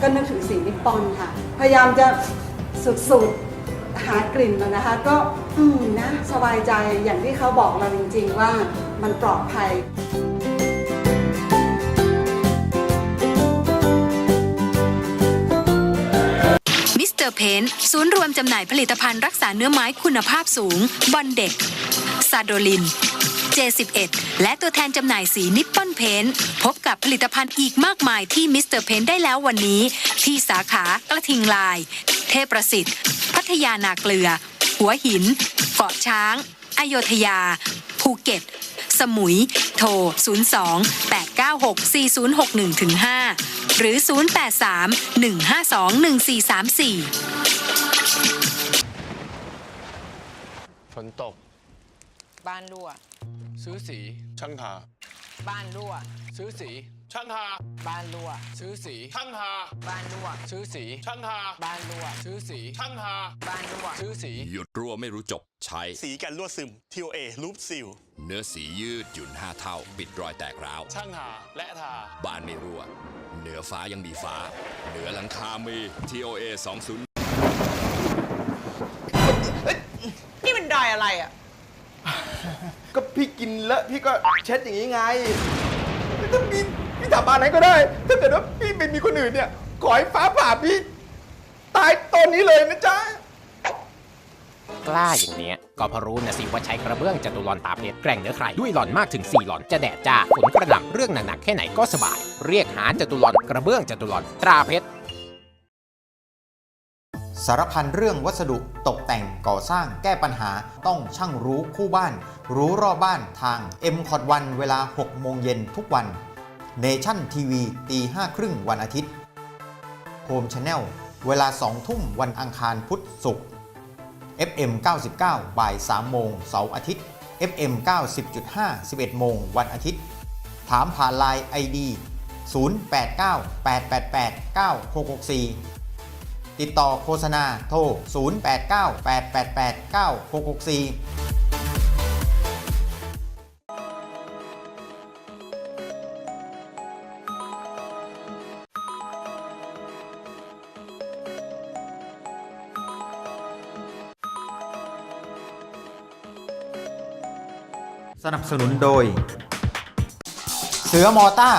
ก็นึกถึงสีนิปปอนค่ะ พยายามจะสุดๆหากลิ่นมันนะคะ ก็อืมนะสบายใจอย่างที่เขาบอกเราจริงๆว่ามันปลอดภัยมิสเตอร์เพนศูนย์รวมจำหน่ายผลิตภัณฑ์รักษาเนื้อไม้คุณภาพสูง บอนเด็ก ซาโดลิน J11 และตัวแทนจำหน่ายสีนิปปอนเพนพบกับผลิตภัณฑ์อีกมากมายที่มิสเตอร์เพนได้แล้ววันนี้ ที่สาขากระทิงลาย เทพประสิทธิ์ พัทยานาเกลือ หัวหิน เกาะช้าง อโยธยา ภูเก็ต สมุย โทร 02 896 4061ถึง5หรือ 083 152 1434 ฝนตก บ้านรั่ว ซื้อสี ช่างทาบ้านรั่ว ซื้อสี ช่างทาบ้านรั่ว ซื้อสี ช่างทาบ้านรั่ว ซื้อสี ช่างทาบ้านรั่ว ซื้อสี ช่างทาบ้านรั่ว ซื้อสี หยุดรั่วไม่รู้จบใช้ สีกันรั่วซึม TOA รูปซิล เนื้อสียืดหยุ่น 5 เท่า ปิดรอยแตกร้าว ช่างทาและทา บ้านไม่รั่ว เหนือฟ้ายังมีฟ้า เหนือหลังคามี TOA 20นี่มันดอยอะไรอะ ก็พี่กินแล้วพี่ก็เช็ดอย่างนี้ไงถ้าพี่พี่สาบานไหนก็ได้ ถ้าเกิดว่าพี่ไปมีคนอื่นเนี่ย ขอให้ฟ้าผ่าพี่ ตายตอนนี้เลยนะจ๊ะ กล้าอย่างเนี้ย ก็พราะรู้นะสิว่าใช้กระเบื้องจตุรนตาเพชรแกร่งเนื้อใครด้วยหล่อนมากถึง 4 หล่อนจะแดดจ้าฝนกระหน่ำเรื่องหนักๆแค่ไหนก็สบาย เรียกหาจตุรนกระเบื้องจตุรนตราเพชร สารพันเรื่องวัสดุตกแต่งก่อสร้างแก้ปัญหาต้องช่างรู้คู่บ้าน รู้รอบบ้านทาง m c o t 1เวลา 6 โมงเย็นทุกวัน Nation TV ตี5ครึ่งวันอาทิตย์ Home Channel เวลา 2 ทุ่มวันอังคารพุธศุกร์ FM 99 บ่าย 3 โมงเสาร์อาทิตย์ FM 90.5 11 โมงวันอาทิตย์ ถามผ่านไลน์ ID 089 888 9664 ติดต่อโฆษณาโทร 0898889664สนับสนุนโดย เสือมอต้า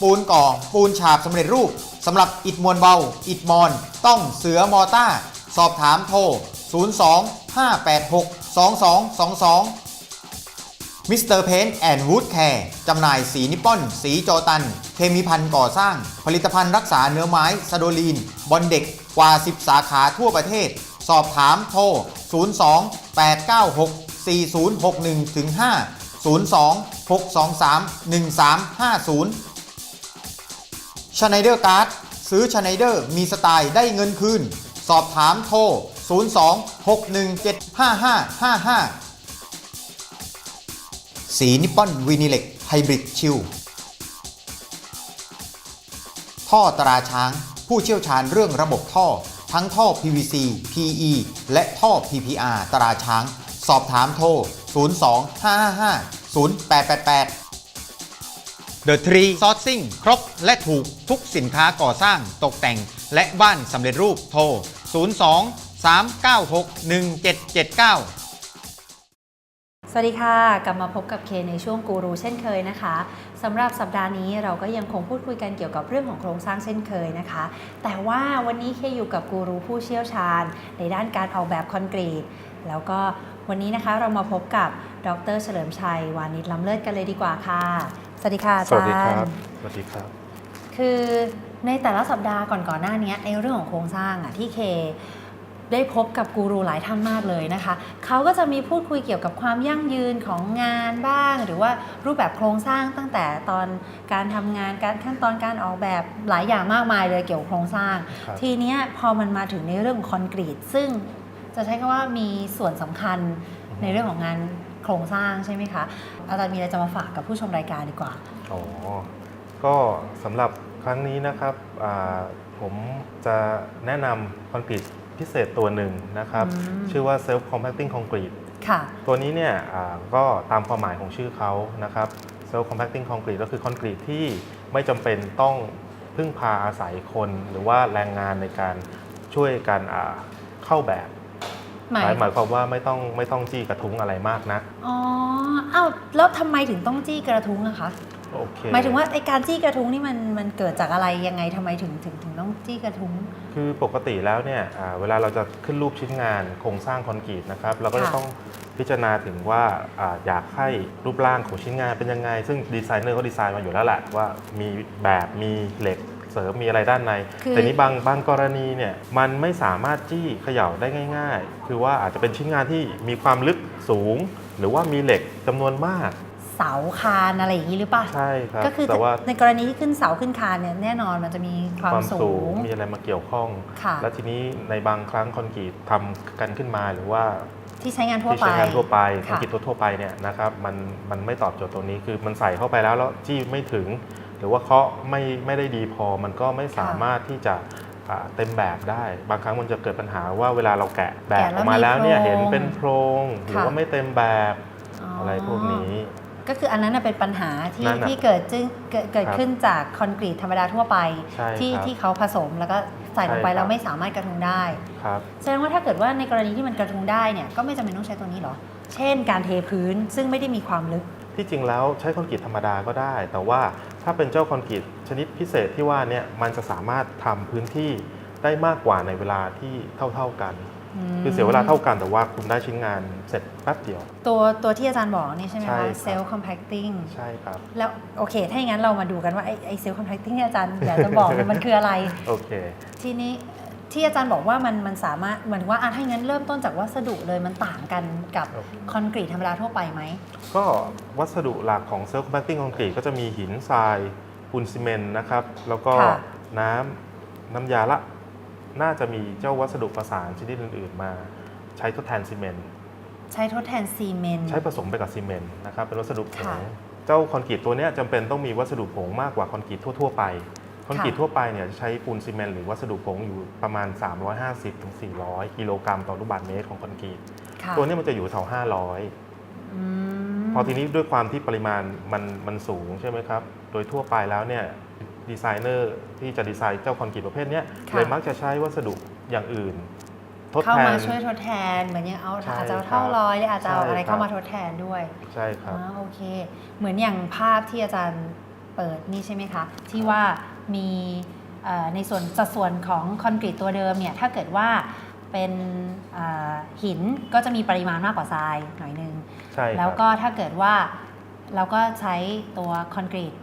ปูนก่อ ปูนฉาบสำเร็จรูปสำหรับอิฐมวลเบา อิฐมอน ต้องเสือมอต้า สอบถามโทร 02 586 2222 มิสเตอร์เพนแอนด์วูดแคร์จำหน่ายสีนิปปอน สีจอตัน เคมีพันก่อสร้าง ผลิตภัณฑ์รักษาเนื้อไม้ซาโดลีน บอนเด็กกว่า 10 สาขาทั่วประเทศ สอบถามโทร 02 896 4061ถึง5 02 623 1350ชไนเดอร์การ์ด ซื้อชไนเดอร์มีสไตล์ได้เงินคืน สอบถามโทร 02 617 5555 สีนิปปอนวีนิเล็กไฮบริดชิลท่อตราช้าง ผู้เชี่ยวชาญเรื่องระบบท่อ ทั้งท่อ PVC PE และท่อ PPR ตราช้าง สอบถามโทร 02 555 0888 The Tree Sourcing ครบและถูกทุกสินค้าก่อสร้างตกแต่ง และบ้านสำเร็จรูปโทร 02 396 1779สวัสดีค่ะ กลับมาพบกับเคในช่วงกูรูเช่นเคยนะคะสำหรับสัปดาห์นี้เราก็ยังคงพูดคุยกันเกี่ยวกับเรื่องของโครงสร้างเช่นเคยนะคะ แต่ว่าวันนี้เคอยู่กับกูรูผู้เชี่ยวชาญ ในด้านการออกแบบคอนกรีต แล้วก็วันนี้นะคะเรามาพบกับดรเฉลิมชัยวานิชล้ำเลิศกันเลยดีกว่าค่ะ สวัสดีค่ะอาสจารย์วัสดีครับ สวัสดีครับ คือในแต่ละสัปดาห์ก่อนๆหน้านี้ในเรื่องของโครงสร้างอะที่เคได้พบกับกูรูหลายท่านมากเลยนะคะ เขาก็จะมีพูดคุยเกี่ยวกับความยั่งยืนของงานบ้าง หรือว่ารูปแบบโครงสร้างตั้งแต่ตอนการทำงานการขั้นตอนการออกแบบหลายอย่างมากมายเลยเกี่ยวกับโครงสร้างครับทีเนี้ยพอมันมาถึงในเรื่องของคอนกรีต ซึ่งจะใช้คำว่ามีส่วนสำคัญในเรื่องของงาน โครงสร้างใช่ไหมคะ อาจารย์มีอะไรจะมาฝากกับผู้ชมรายการดีกว่า อ๋อ ก็สำหรับครั้งนี้นะครับอ่าผมจะแนะนำคอนกรีตพิเศษตัวหนึ่งนะครับ อืม ชื่อว่า self compacting concrete ค่ะ ตัวนี้เนี่ยอ่าก็ตามความหมายของชื่อเขานะครับ self compacting concrete ก็คือคอนกรีตที่ไม่จำเป็นต้องพึ่งพึ่งพาอาศัยคน หรือว่าแรงงานในการช่วยกันอ่าเข้าแบบ หมายหมายหมายความว่าไม่ต้องไม่ต้องจี้กระทุ้งอะไรมากนักอ๋ออ้าวแล้วทำไมถึงต้องจี้กระทุ้งอะคะโอเคหมายถึงว่าไอการจี้กระทุ้งนี่มันมันเกิดจากอะไรยังไงทำไมถึงถึงถึงต้องจี้กระทุ้ง คือปกติแล้วเนี่ยอ่าเวลาเราจะขึ้นรูปชิ้นงานโครงสร้างคอนกรีตนะครับเราก็จะค่ะต้องพิจารณาถึงว่าอาอยากให้รูปร่างของชิ้นงานเป็นยังไง ซึ่งดีไซเนอร์เขาดีไซน์มาอยู่แล้วแหละว่ามีแบบมีเหล็ก เสริมมีอะไรด้านใน คือแต่นี้บางบางกรณีเนี่ยมันไม่สามารถจี้เขย่าได้ง่าย ๆ คือว่าอาจจะเป็นชิ้นงานที่มีความลึกสูง หรือว่ามีเหล็กจำนวนมาก เสาคานอะไรอย่างนี้หรือเปล่า ใช่ครับก็คือแต่ว่าในกรณีที่ขึ้นเสาขึ้นคานเนี่ยแน่นอนมันจะมีความสูง มีอะไรมาเกี่ยวข้อง ค่ะ และทีนี้ในบางครั้งคอนกรีตทำกันขึ้นมาหรือว่า ที่ใช้งานทั่วที่ไป ใช้งานทั่วไปคค่ะอนกรีตทั่วๆไปเนี่ยนะครับมันมันไม่ตอบโจทย์ตรงนี้คือมันใส่เข้าไปแล้วแล้วจี้ไม่ถึง หรือว่าเคาะไม่ไม่ได้ดีพอมันก็ไม่สามารถที่จะอ่าเต็มแบบได้ บางครั้งมันจะเกิดปัญหาว่าเวลาเราแกะแบบแกะอแล้วอกมาแล้วเนี่ยมีโครงเห็นเป็นโพรงหรือค่ะว่าไม่เต็มแบบอะไรพวกนี้ ก็คืออันนั้นนะเป็นปัญหาที่นั่นน่ะที่เกิดจึงเกิดเกิดครับขึ้นจากคอนกรีตธรรมดาทั่วไปใช่ที่ครับที่เขาผสมแล้วก็ใส่ลงไปใช่ครับแล้วไม่สามารถกระทุ้งได้ครับแสดงว่าถ้าเกิดว่าในกรณีที่มันกระทุ้งได้เนี่ยก็ไม่จำเป็นต้องใช้ตัวนี้เหรอ เช่น การเทพื้นซึ่งไม่ได้มีความลึก ที่จริงแล้วใช้คอนกรีตธรรมดาก็ได้ แต่ว่าถ้าเป็นเจ้าคอนกรีตชนิดพิเศษที่ว่าเนี่ยมันจะสามารถทำพื้นที่ได้มากกว่าในเวลาที่เท่าๆกันมคือเสียเวลาเท่ากันแต่ว่าคุณได้ชิ้นงานเสร็จแป๊บเดียว ตัวตัวที่อาจารย์บอกนี่ใช่ไหมใช่ครัคะบเซลล์คอมแพคติ้งใช่ครับ แล้วโอเค ถ้าอย่างนั้นเรามาดูกันว่าไอ้ไอ้เซลล์คอมแพคติ้งที่อาจารย์อยากจะบอกเนี่ยมันคืออะไร โอเค ทีนี้ ที่อาจารย์บอกว่ามันมันสามารถเหมือนว่าอะถ้าอย่างนั้นเริ่มต้นจากวัสดุเลยมันต่างกันกับครับคอนกรีตธรรมดาทั่วไปไหม ก็วัสดุหลักของเซลล์คอมแพคติ้งคอนกรีตก็จะมีหินทรายปูนซีเมนต์นะครับ แล้วก็ค่ะน้ำน้ำยาละ น่าจะมีเจ้าวัสดุประสานชนิดอื่น ๆ มาใช้ทดแทนซีเมนต์ใช้ทดแทนซีเมนต์ ใช้ผสมไปกับซีเมนต์นะครับเป็นวัสดุผค่ะ งเจ้าคอนกรีตตัวเนี้ยจำเป็นต้องมีวัสดุผงมากกว่าคอนกรีตทั่ว ๆ ไป คอนกรีตทั่วไปเนี่ยจะใช้ปูนซีเมนต์หรือวัสดุผงอยู่ประมาณ 350-400 กิโลกรัมต่อลูกบาศก์เมตรของคอนกรีตค่ะตัวเนี้ยมันจะอยู่แถว500อืมพอทีนี้ด้วยความที่ปริมาณมันมันสูงใช่ไหมครับ โดยทั่วไปแล้วเนี่ยดีไซเนอร์ที่จะดีไซน์เจ้าคอนกรีตประเภทเนี้ยค่ะเลยมักจะใช้วัสดุอย่างอื่นทดเข้าแทนมาช่วยทดแทนเหมือนอย่างเอาใช่อาจจะเอาครับเท่าร้อยหรืออาจจะเอาใช่อะไรครับเข้ามาทดแทนด้วย ใช่ครับอ่าโอเค เหมือนอย่างภาพที่อาจารย์เปิดนี่ใช่ไหมคะ ที่ว่า มีเอ่อในส่วนสัดส่วนของคอนกรีตตัวเดิมเนี่ยถ้าเกิดว่าเป็นเอ่อหินก็จะมีปริมาณมากกว่าทรายหน่อยนึงใช่ครับแล้วก็ถ้าเกิดว่าเราก็ใช้ตัวคอนกรีต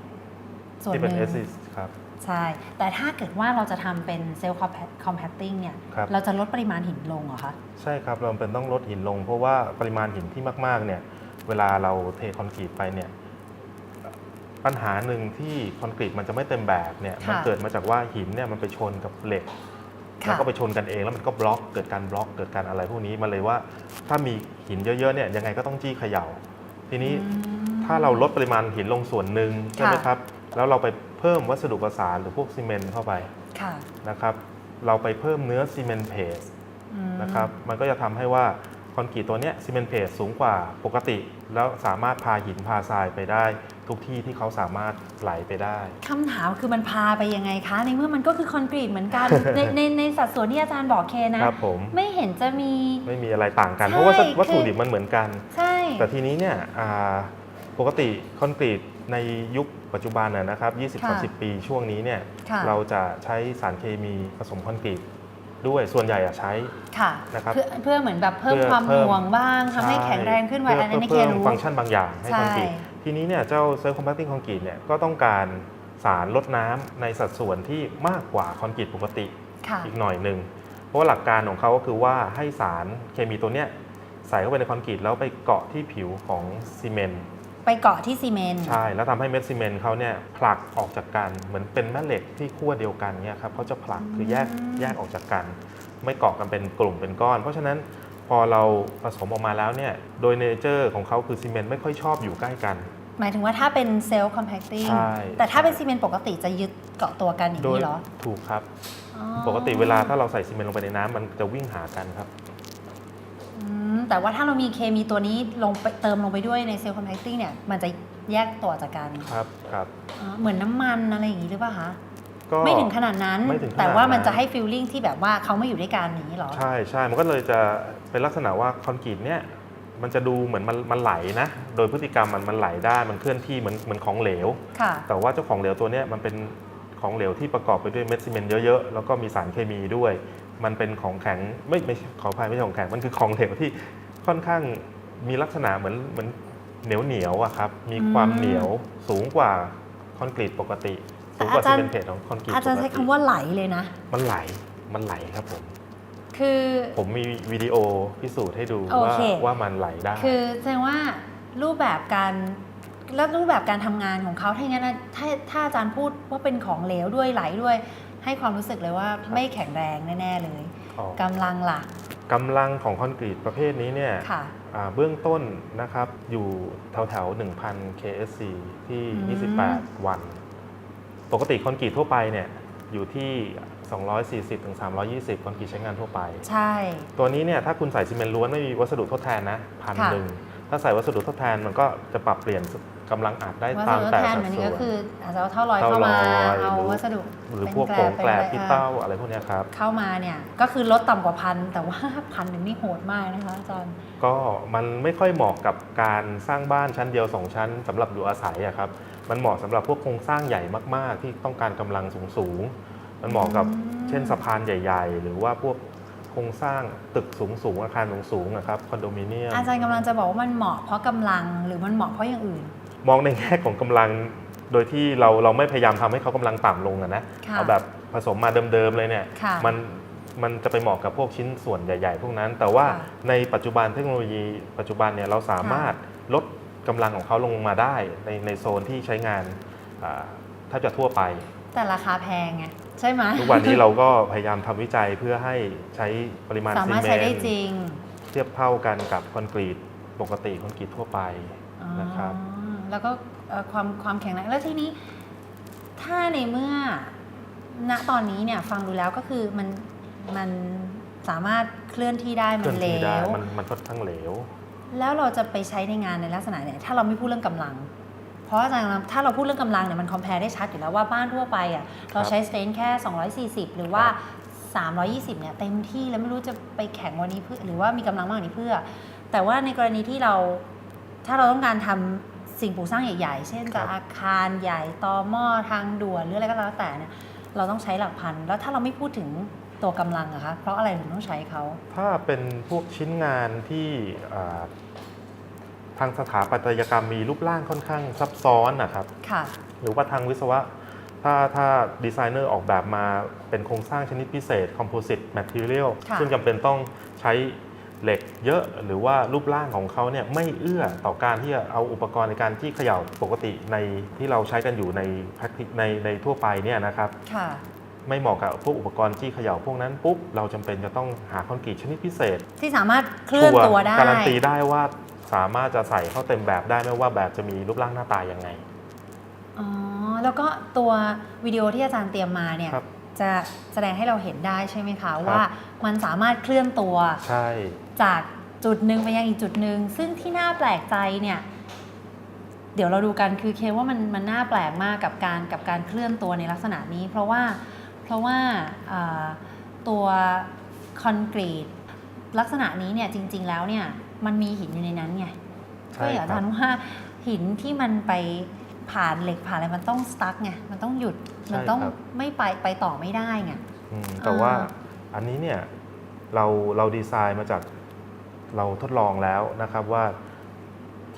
ส่วนที่หเป็นนึ่เองซิสครับใช่ แต่ถ้าเกิดว่าเราจะทำเป็นเซลล์คอมแพคติ้งเนี่ยครับเราจะลดปริมาณหินลงเหรอคะ ใช่ครับ เราเป็นต้องลดหินลง เพราะว่าปริมาณหินที่มาก ๆ เนี่ย เวลาเราเทคอนกรีตไปเนี่ย ปัญหาหนึ่งที่คอนกรีตมันจะไม่เต็มแบบเนี่ยค่ะมันเกิดมาจากว่าหินเนี่ยมันไปชนกับเหล็กค่ะแล้วก็ไปชนกันเองแล้วมันก็บล็อกเกิดการบล็อกเกิดการอะไรพวกนี้มันเลยว่าถ้ามีหินเยอะๆเนี่ยยังไงก็ต้องจี้เขย่า ทีนี้อืมถ้าเราลดปริมาณหินลงส่วนหนึ่งใช่ไหมค่ะครับ แล้วเราไปเพิ่มวัสดุประสานหรือพวกซีเมนต์เข้าไปค่ะนะครับ เราไปเพิ่มเนื้อซีเมนต์เพสอืมนะครับ มันก็จะทำให้ว่า คอนกรีตตัวเนี้ยซีเมนต์เพสสูงกว่าปกติ แล้วสามารถพาหินพาทรายไปได้ ทุกที่ที่เขาสามารถไหลไปได้ คำถามคือมันพาไปยังไงคะ ในเมื่อมันก็คือคอนกรีตเหมือนกัน ในในในสัดส่วนที่อาจารย์บอกเคนะ ครับผม ไม่เห็นจะมี ไม่มีอะไรต่างกันใช่เพราะว่าคือวัตถุดิบมันเหมือนกัน ใช่ แต่ทีนี้เนี่ยอ่าปกติคอนกรีตในยุคปัจจุบันนะนะครับค่ะ20-30 ปีช่วงนี้เนี่ยค่ะเราจะใช้สารเคมีผสมคอนกรีต ด้วยส่วนใหญ่อะใช้ ค่ะนะครับ เพื่อเพื่อเหมือนแบบเพิ่มเพื่อความหเพิ่มน่วงบ้างทำให้แข็งแรงขึ้นไว้เพื่อันนี้นเพื่เคอเพิ่มรู้ฟังก์ชันบางอย่างให้คอนกรีตใช่ทีนี้เนี่ยเจ้าเซลล์คอมแพคติ้งคอนกรีตเนี่ยก็ต้องการสารลดน้ำในสัดส่วนที่มากกว่าคอนกรีตปกติค่ะอีกหน่อยหนึ่งเพราะว่าหลักการของเขาก็คือว่าให้สารเคมีตัวเนี้ยใส่เข้าไปในคอนกรีตแล้วไปเกาะที่ผิวของซีเมนต์ ไปเกาะที่ซีเมนต์ ใช่ แล้วทำให้เม็ดซีเมนต์เขาเนี่ยผลักออกจากกันเหมือนเป็นแม่เหล็กที่ขั้วเดียวกันเนี่ยครับเขาจะผลักคือแยกแยกออกจากกัน ไม่เกาะกันเป็นกลุ่มเป็นก้อน เพราะฉะนั้นพอเราผสมออกมาแล้วเนี่ยโดยเนเจอร์ของเขาคือซีเมนต์ไม่ค่อยชอบอยู่ใกล้กัน หมายถึงว่าถ้าเป็นเซลล์คอมแพคติ้งใช่ แต่ถ้าเป็นซีเมนต์ปกติจะยึดเกาะตัวกันอย่างโดยนี้เหรอถูกครับ อ๋อปกติเวลาถ้าเราใส่ซีเมนต์ลงไปในน้ำมันจะวิ่งหากันครับอืม แต่ว่าถ้าเรามีเคมีตัวนี้ลงไปเติมลงไปด้วยในเซลล์คอมแพคติ้งเนี่ยมันจะแยกตัวจากกันครับครับอ๋อเหมือนน้ำมันอะไรอย่างนี้หรือเปล่าคะก็ไม่ถึงขนาดนั้น ไม่ถึงขนาดแต่ว่ามันนั้นจะให้ฟีลลิ่งที่แบบว่าเขาไม่อยู่ด้วยกันอย่างนี้เหรอ ใช่ใช่มันก็เลยจะเป็นลักษณะว่าคอนกรีตเนี่ยมันจะดูเหมือนมันมันไหลนะ โดยพฤติกรรมมันมันไหลได้มันเคลื่อนที่เหมือนเหมือนของเหลว ค่ะ แต่ว่าเจ้าของเหลวตัวเนี้ยมันเป็นของเหลวที่ประกอบไปด้วยเม็ดซีเมนต์เยอะๆ แล้วก็มีสารเคมีด้วย มันเป็นของแข็งไม่ไม่ใช่ขออภัยไม่ใช่ของแข็งมันคือของเหลวที่ค่อนข้างมีลักษณะเหมือนเหมือนเหนียวเหนียวๆอะครับมีความอืมเหนียวสูงกว่าคอนกรีตปกติสูงกว่าแต่อาจารย์ซีเมนต์เพจของคอนกรีตอาจารย์ปกใช้ติคำว่าไหลเลยนะ มันไหลมันไหลครับผมคือผมมีวิดีโอพิสูจน์ให้ดูโอว่าเคว่ามันไหลได้ คือแสดงว่ารูปแบบการแล้วรูปแบบการทำงานของเขาถ้าอย่างนั้นนะถ้าถ้าอาจารย์พูดว่าเป็นของเหลวด้วยไหลด้วย ให้ความรู้สึกเลยว่าไม่แข็งแรงแน่ ๆ เลยอ๋อกำลังหลักกำลังของคอนกรีตประเภทนี้เนี่ยค่ะ อ่าเบื้องต้นนะครับอยู่แถวแถวๆ1,000 KSC ที่อืม28 วัน ปกติคอนกรีตทั่วไปเนี่ยอยู่ที่ 240ถึง320 คอนกรีตใช้งานทั่วไป ใช่ ตัวนี้เนี่ยถ้าคุณใส่ซีเมนต์ล้วนไม่มีวัสดุทดแทนนะพันค่ะหนึ่งถ้าใส่วัสดุทดแทนมันก็จะปรับเปลี่ยน กำลังอัดได้วัสตามดุทดแต่แทนสัดเหมือนส่นี้วก็น คืออาจจะเอาเท่าลอยเท่าเข้ามาลอย เอาหรือวัสดุหรือเป็นพวกแกโคลรงบแกลบเป็นที่อะไรเต้าอะไรพวกเนี้ยครับ เข้ามาเนี่ยก็คือลดต่ำกว่าพันแต่ว่า พันหนึ่งนี่โหดมากนะคะอาจารย์ ก็มันไม่ค่อยเหมาะกับการสร้างบ้านชั้นเดียว 2 ชั้นสำหรับอยู่อาศัยอะครับ มันเหมาะสำหรับพวกโครงสร้างใหญ่มาก ๆ ที่ต้องการกำลังสูง ๆ มันเหมาะกับอืม เช่นสะพานใหญ่ ๆ หรือว่าพวกโครงสร้างตึกสูง ๆ อาคารสูงๆอะครับคอนโดมิเนียม อาจารย์กำลังจะบอกว่ามันเหมาะเพราะกำลังหรือมันเหมาะเพราะอย่างอื่น มองในแง่ของกำลังโดยที่เราเราไม่พยายามทำให้เขากำลังต่ำลงอะนะค่ะเอาแบบผสมมาเดิมๆเลยเนี่ยค่ะมันมันจะไปเหมาะกับพวกชิ้นส่วนใหญ่ ๆ พวกนั้น แต่ว่าค่ะในปัจจุบันเทคโนโลยีปัจจุบันเนี่ยเราสามารถลดกำลังของเขาลงมาได้ในในโซนที่ใช้งานอ่าแทบจะทั่วไป แต่ราคาแพงไงใช่ไหมทุกวันนี้เราก็พยายามทำวิจัยเพื่อให้ใช้ปริมาณสาซีมารถเมใช้นได้ต์จริงเทียบเท่ากันกับคอนกรีตปกติคอนกรีตทั่วไปนะครับอ๋อ แล้วก็เอ่อความความแข็งแรงแล้วทีนี้ ถ้าในเมื่อณตอนนี้เนี่ยฟังดูแล้วก็คือมันมันสามารถเคลื่อนที่ได้เคมัลื่อนนเหลที่ได้วมันมันค่อนข้างเหลว แล้วเราจะไปใช้ในงานในลักษณะไหนถ้าเราไม่พูดเรื่องกำลัง เพราะอาจารย์ถ้าเราพูดเรื่องกำลังเนี่ยมันคอมเพลได้ชัดอยู่แล้วว่าบ้านทั่วไปอะเราใช้สเตนแค่ 240 หรือว่า 320เนี่ยเต็มที่แล้วไม่รู้จะไปแข่งวันนี้เพื่อหรือว่ามีกำลังมากกว่านี้เพื่อ แต่ว่าในกรณีที่เราถ้าเราต้องการทำ สิ่งปลูกสร้างใหญ่ๆ เช่นครัจะบอาคารใหญ่ต่อหม้อทางด่วนหรืออะไรก็แล้วแต่เนี่ยเราต้องใช้หลักพัน แล้วถ้าเราไม่พูดถึงตัวกำลังอะคะ เพราะอะไรถึงต้องใช้เขา ถ้าเป็นพวกชิ้นงานที่อ่าทางสถาปัตยกรรมมีรูปร่างค่อนข้างซับซ้อนนะครับ ค่ะ หรือว่าทางวิศวะ ถ้าถ้าดีไซเนอร์ออกแบบมาเป็นโครงสร้างชนิดพิเศษ Composite Material ค่ะซึ่งจำเป็นต้องใช้ เหล็กเยอะหรือว่ารูปร่างของเขาเนี่ยไม่เอื้อต่อการที่จะเอาอุปกรณ์ในการที่เขย่าปกติในที่เราใช้กันอยู่ใน practice ในในทั่วไปเนี่ยนะครับค่ะไม่เหมาะกับพวกอุปกรณ์ที่เขย่าพวกนั้นปุ๊บเราจำเป็นจะต้องหาคอนกรีตชนิดพิเศษ ที่สามารถเคลื่อนตัวได้การันตีได้ว่าสามารถจะใส่เข้าเต็มแบบได้ไม่ว่าแบบจะมีรูปร่างหน้าตายังไงอ๋อแล้วก็ตัววิดีโอที่อาจารย์เตรียมมาเนี่ยครับจะแสดงให้เราเห็นได้ใช่ไหมคะ ว่ามันสามารถเคลื่อนตัวใช่ จากจุดหนึ่งไปยังอีกจุดหนึ่งซึ่งที่น่าแปลกใจเนี่ยเดี๋ยวเราดูกันคือเคว่ามันมันน่าแปลกมากกับการกับการเคลื่อนตัวในลักษณะนี้ เพราะว่าเพราะว่าอ่าตัวคอนกรีตลักษณะนี้เนี่ยจริง ๆ แล้วเนี่ยมันมีหินอยู่ในนั้นไงใช่ก็อยากครัถาบมว่าหินที่มันไปผ่านเหล็กผ่านอะไรมันต้องสตั๊กไงมันต้องหยุดมันต้องไม่ไปไปต่อไม่ได้ไงอืมแต่ว่าอันนี้เนี่ยเราเราดีไซน์มาจาก เราทดลองแล้วนะครับว่า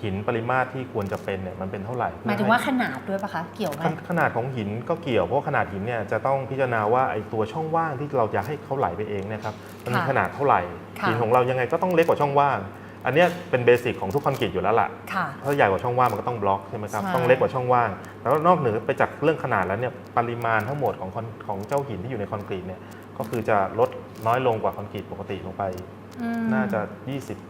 หินปริมาตรที่ควรจะเป็นเนี่ยมันเป็นเท่าไหร่หมายถึงว่าขนาดด้วยปะคะเกี่ยวไหมขนขนาดของหินก็เกี่ยวเพราะว่าขนาดหินเนี่ยจะต้องพิจารณาว่าไอ้ตัวช่องว่างที่เราจะให้เขาไหลไปเองเนะครับมันมีค่ะขนาดเท่าไหร่ค่ะหินของเรายังไงก็ต้องเล็กกว่าช่องว่าง อันเนี้ยเป็นเบสิกของทุกคอนกรีตอยู่แล้วล่ะค่ะถ้าใหญ่กว่าช่องว่างมันก็ต้องบล็อกใช่ไหมครับใช่ต้องเล็กกว่าช่องว่าง แล้วนอกเหนือไปจากเรื่องขนาดแล้วเนี่ยปริมาณทั้งหมดของคอนของเจ้าหินที่อยู่ในคอนกรีตเนี่ยก็คือจะลดน้อยลงกว่าคอนกรีตปกติลงไปอืม น่าจะ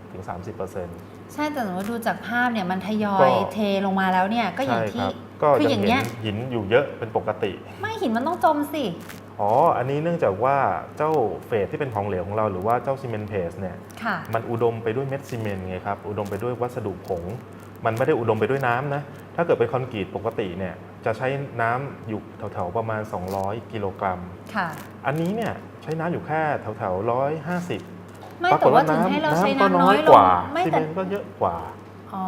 20-30%ใช่แต่สมมติดูจากภาพเนี่ยมันทยอก็ยเทลงมาแล้วเนี่ยก็อย่างใช่คที่รับก็คือจะอย่างเห็เงี้นยหินอยู่เยอะเป็นปกติ ไม่หินมันต้องจมสิ อ๋อ อันนี้เนื่องจากว่าเจ้าเฟสที่เป็นของเหลวของเราหรือว่าเจ้าซีเมนต์เพสเนี่ย ค่ะ มันอุดมไปด้วยเม็ดซีเมนต์ไงครับ อุดมไปด้วยวัสดุผง มันไม่ได้อุดมไปด้วยน้ำนะ ถ้าเกิดเป็นคอนกรีตปกติเนี่ย จะใช้น้ำอยู่แถวๆประมาณ 200 กิโลกรัม ค่ะ อันนี้เนี่ยใช้น้ำอยู่แค่แถวๆร้อยห้าสิบ ไม่ปรากแต่ฏว่าว่าถึงน้ำให้เราใช้น้ำก็น้ำน้น้ออยยกว่าลงไม่ซีแต่ เมนต์ก็เยอะกว่าอ๋อ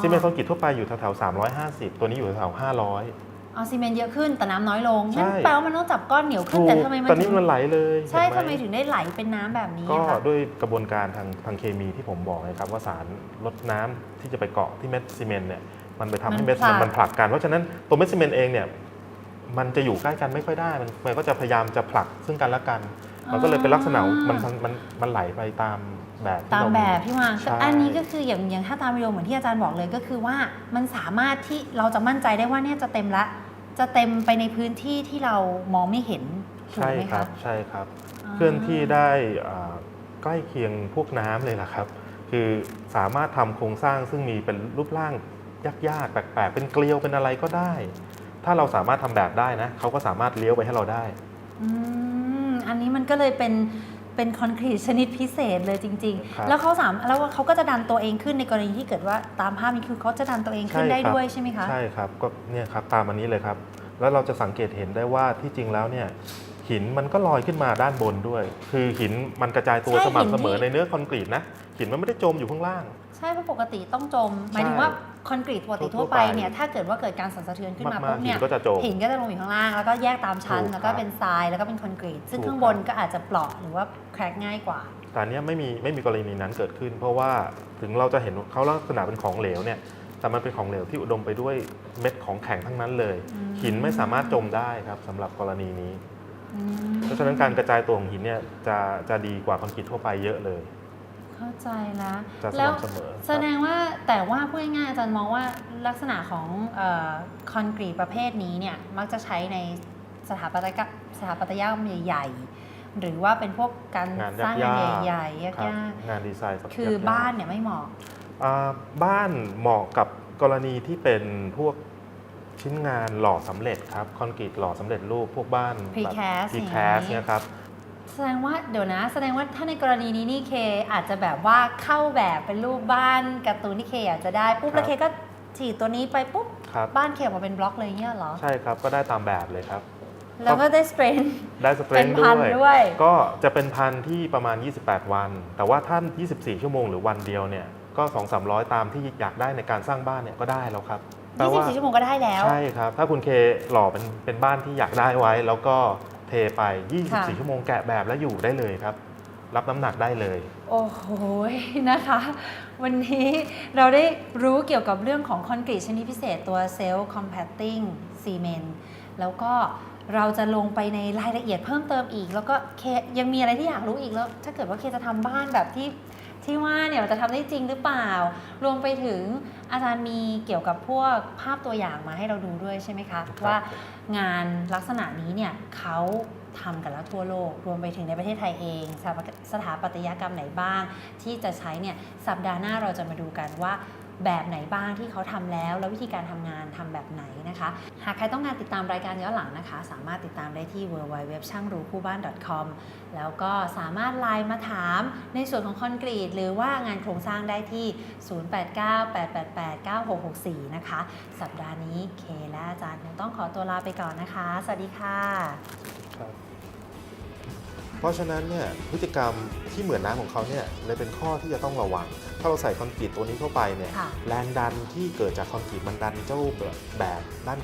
ซีเมนต์คอนกรีตทั่วไปอยู่แถวๆ350 ตัวนี้อยู่แถวๆ500 อ๋อซีเมนต์เยอะขึ้นแต่น้ำน้อยลงใช่ นั่นแปลว่ามันต้องจับก้อนเหนียวขึ้นถูกแต่ทำไมมันตอนนี้ถึงมันไหลเลยใช่เห็นทำไมไหมถึงได้ไหลเป็นน้ำแบบนี้ก็อะคะด้วยกระบวนการทางทางเคมีที่ผมบอกนะครับว่าสารลดน้ำที่จะไปเกาะที่เม็ดซีเมนต์เนี่ยมันไปทำให้เม็ดมันผลักมันผลักกัน เพราะฉะนั้นตัวเม็ดซีเมนต์เองเนี่ยมันจะอยู่ใกล้กันไม่ค่อยได้มันมันก็จะพยายามจะผลักซึ่งกันและกัน มันก็เลยเป็นลักษณะมันมันมันมันไหลไปตามแบบที่ตามเรแบบที่วางใช่อันนี้ก็คืออย่างอย่างถ้าตามวิดีโอเหมือนที่อาจารย์บอกเลยก็คือว่ามันสามารถที่เราจะมั่นใจได้ว่าเนี่ยจะเต็มละ จะเต็มไปในพื้นที่ที่เรามองไม่เห็นถูกใช่ไหมครัคะบใช่ครับอ่าเคลื่อนที่ได้อ่าใกล้เคียงพวกน้ำเลยล่ะครับ คือสามารถทำโครงสร้างซึ่งมีเป็นรูปร่างยากๆแปลกๆเป็นเกลียวเป็นอะไรก็ได้ ถ้าเราสามารถทำแบบได้นะเขาก็สามารถเลี้ยวไปให้เราได้อืมอั นนี้มันก็เลยเป็นเป็นคอนกรีตชนิดพิเศษเลยจริง ครับ ๆ แล้วเขาสามแล้วเขาก็จะดันตัวเองขึ้นในกรณีที่เกิดว่าตามภาพนี้คือเขาจะดันตัวเองขึ้นได้ครับด้วยใช่ไหมคะใช่ครับก็เนี่ยครับตามอันนี้เลยครับ แล้วเราจะสังเกตเห็นได้ว่าที่จริงแล้วเนี่ยหินมันก็ลอยขึ้นมาด้านบนด้วย คือหินมันกระจายตัวใช่สม่ำเสมอหินที่ในเนื้อคอนกรีตนะหินมันไม่ได้จมอยู่ข้างล่าง ใช่เพราะปกติต้องจม หมายถึงว่าคอนกรีตปกติทั่วไปเนี่ยถ้าเกิดว่าเกิดการสั่นสะเทือนขึ้นมามากๆปุ๊บเนี่ยหินก็จะจมหินก็จะลงอยู่ข้างล่าง แล้วก็แยกตามชั้นถูกแล้วก็ครับเป็นทรายแล้วก็เป็นคอนกรีต ซึ่งถูกข้างบนก็อาจจะเปราะหรือว่าแครกง่ายกว่าแต่อันเนี้ยไม่มีไม่มีกรณีนั้นเกิดขึ้น เพราะว่าถึงเราจะเห็นเขาลักษณะเป็นของเหลวเนี่ยแต่มันเป็นของเหลวที่อุดมไปด้วยเม็ดของแข็งทั้งนั้นเลยอืมหินไม่สามารถจมได้ครับสำหรับกรณีนี้อืมเพราะฉะนั้นการกระจายตัวของหินเนี่ยจะจะดีกว่าคอนกรีตทั่วไปเยอะเลย เข้าใจแล้วจะสแล้วม่ำเสมอครับแสดงว่าแต่ว่าพูดง่ายๆอาจารย์มองว่าลักษณะของคอนกรีตประเภทนี้เนี่ยมักจะใช้ในสถาปัตยกรรมสถาปัตยกรรมใหญ่ๆ หรือว่าเป็นพวกการงานสร้างยากงานๆใหญ่ๆครับยากงานดีไซน์ๆคือบ้านเนี่ยไม่เหมาะ อ่าบ้านเหมาะกับกรณีที่เป็นพวกชิ้นงานหล่อสำเร็จครับคอนกรีตหล่อสำเร็จรูปพวกบ้านแบบ Precast พีแคสอย่างนี้เนี่ยครับ แสดงว่าเดี๋ยวนะ แสดงว่าถ้าในกรณีนี้นี่เคอาจจะแบบว่าเข้าแบบเป็นรูปบ้านการ์ตูนที่เคอยากจะได้ปุ๊บครับแล้วเคก็ฉีดตัวนี้ไปปุ๊บครับ บ้านเคออกมาเป็นบล็อกเลยเนี่ยเหรอ ใช่ครับก็ได้ตามแบบเลยครับ แล้วก็ได้สเปรน ได้สเตรเป็นนด้พัวนยด้วย ก็จะเป็นพันที่ประมาณ 28 วัน แต่ว่าท่าน 24 ชั่วโมงหรือวันเดียวเนี่ยก็ 2 3 0 0 ตามที่อยากได้ในการสร้างบ้านเนี่ยก็ได้แล้วครับแปลว่า 24ชั่วโมงก็ได้แล้ว ใช่ครับ ถ้าคุณเคหล่อเป็นเป็นบ้านที่อยากได้ไว้ แล้วก็ เทไปค่ะ24 ชั่วโมงแกะแบบแล้วอยู่ได้เลยครับ รับน้ำหนักได้เลย โอ้โหนะคะ วันนี้เราได้รู้เกี่ยวกับเรื่องของคอนกรีตชนิดพิเศษตัวเซลล์คอมแพตติ้งซีเมนต์แล้วก็เราจะลงไปในรายละเอียดเพิ่มเติมอีก แล้วก็เคยังมีอะไรที่อยากรู้อีกแล้ว ถ้าเกิดว่าเคจะทำบ้านแบบที่ ที่ว่าเนี่ยเราจะทำได้จริงหรือเปล่า รวมไปถึงอาจารย์มีเกี่ยวกับพวกภาพตัวอย่างมาให้เราดูด้วยใช่ไหมคะว่างานลักษณะนี้เนี่ยเขาทำกันแล้วทั่วโลก รวมไปถึงในประเทศไทยเอง สถาปสถาปัตยกรรมไหนบ้าง ที่จะใช้เนี่ยสัปดาห์หน้าเราจะมาดูกันว่า แบบไหนบ้างที่เขาทำแล้ว แล้ววิธีการทำงานทำแบบไหนนะคะ หากใครต้องการติดตามรายการย้อนหลังนะคะ สามารถติดตามได้ที่ www ช่างรู้คู่บ้าน .com แล้วก็สามารถไลน์มาถามในส่วนของคอนกรีต หรือว่างานโครงสร้างได้ที่ 0898889664 นะคะ สัปดาห์นี้เคและอาจารย์คงต้องขอตัวลาไปก่อนนะคะ สวัสดีค่ะ เพราะฉะนั้นเนี่ยพฤติกรรมที่เหมือนน้ำของเขาเนี่ยเลยเป็นข้อที่จะต้องระวัง ถ้าเราใส่คอนกรีตตัวนี้เข้าไปเนี่ยค่ะ แรงดันที่เกิดจากคอนกรีตมันดันเจ้าแบบด้าน